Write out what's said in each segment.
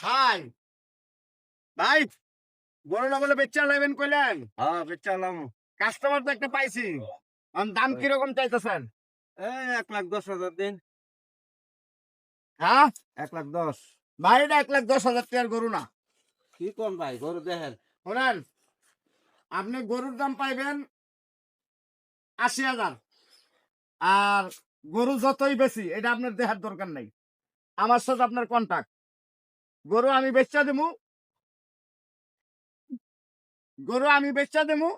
ভাই ভাই গরু না বলে বেচা নেবেন কইলেন? হ্যাঁ বেচালাম কাস্টমার তো একটা পাইছি। দাম কীরকম চাইতেছেন? এই এক লাখ দশ হাজার দিন। হ্যাঁ? এক লাখ দশ। ভাই এটা এক লাখ দশ হাজার টাকার গরু না। কি কোন ভাই গরু দেখেন। শোনেন আপনি গরুর দাম পাইবেন আশি হাজার। আর গরু যতই বেশি এটা আপনার দেখার দরকার নাই। আমার সাথে আপনার কন্টাক্ট গরু আমি বেচা দেবো গরু আমি বেচা দেবো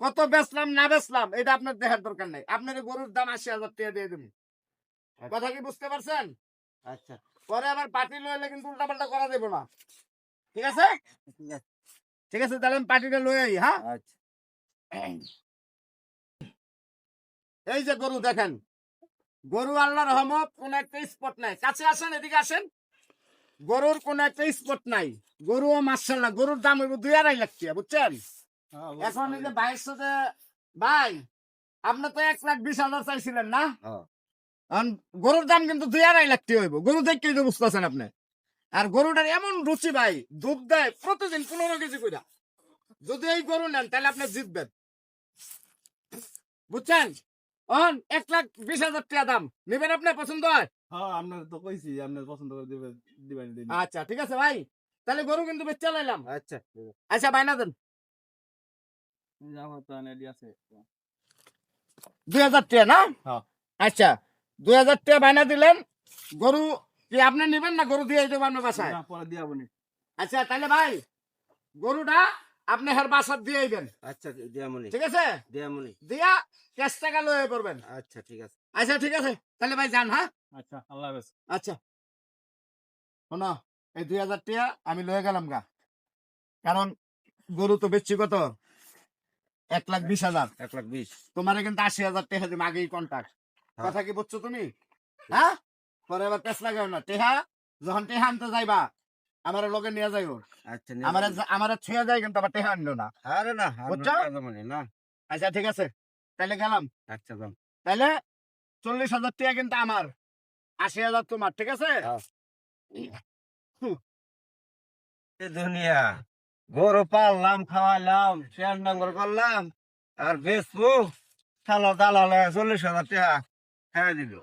কত বেচলাম না বেচলাম এটা আপনার দেখার দরকার নাই। আপনার গরুর দাম আশি হাজার টাকা দিয়ে দেবো কথা কি বুঝতে পারছেন? আচ্ছা। পরে আবার পার্টি লইলে কিন্তু উল্টা পাল্টা করা দেবো না। ঠিক আছে? ঠিক আছে। তাহলে আমি পার্টিটা লই আই হ্যাঁ? আচ্ছা। এই যে গরু দেখেন। গরু আল্লাহ রহমত কোন একটা স্পট নাই। কাছে আসেন এদিকে আসেন। গরুর কোন একটা স্পট নাই। গরু মার্শাল্লাহ গরুর দাম হইব দুই আড়াই লাখ টাকা বুঝছেন? এখন এই যে ভাইয়ের সাথে ভাই আপনি তো এক লাখ বিশ হাজার চাইছিলেন না? হ্যাঁ। গরুর দাম কিন্তু দুই আড়াই লাখ টাকা হইব। গরু দেখতেই তো বুঝতেছেন আপনি। আর গরুটার এমন রুচি ভাই দুধ দেয় প্রতিদিন পনেরো কেজি করে যদি এই গরু নেন তাহলে আপনি জিতবেন। বুঝছেন? অন এক লাখ বিশ হাজার টাকা দাম। নেবেন আপনার পছন্দ হয়? হ্যাঁ আপনার তো কইছি আপনার পছন্দ করে দিবে দিবেন আচ্ছা ঠিক আছে ভাই। তাহলে গরু কিন্তু চালাইলাম। আচ্ছা আচ্ছা বাইনা দেন। দুই হাজার টাকা না? হ্যাঁ। আচ্ছা দুই হাজার টাকা বাইনা দিলেন। গরু কি আপনি নেবেন না গরু দিয়ে দেবো আপনার বাসায়? পরে দিয়া আচ্ছা তাহলে ভাই গরুটা আপনি হের বাসার দিয়ে দেন আচ্ছা দিয়ামণি ঠিক আছে? দিয়ামণি দিয়া ক্যাশ টাকা লয়ে পড়বেন। আচ্ছা ঠিক আছে। আচ্ছা ঠিক আছে। তাহলে ভাই যান হ্যাঁ? আচ্ছা আল্লাহ হাফেজ। আচ্ছা। শোনো এই দুই হাজার টাকা আমি লয়ে গেলাম গা। কারণ গরু তো বেচছি কত? এক লাখ বিশ হাজার। এক লাখ বিশ। তোমার কিন্তু আশি হাজার টাকা দিম আগেই কন্ট্যাক্ট। কথা কি বুঝছ তুমি? হ্যাঁ? পরে এবার পেস লাগাও না। টেহা যখন টেহা আনতে যাইবা আমার লগে নিয়ে যাইব। আচ্ছা আমার আমার ছুঁয়ে যায় কিন্তু আবার টেহা আনলো না। আরে না বুঝছ? না আচ্ছা ঠিক আছে। তাহলে গেলাম। আচ্ছা যাম তাহলে চল্লিশ হাজার টাকা কিন্তু আমার। আশি হাজার তোমার ঠিক আছে। দুনিয়া গরু পাললাম খাওয়াইলাম শেয়ার ডাঙ্গর করলাম আর সালো দালালে চল্লিশ হাজার টাকা হ্যাঁ দিল।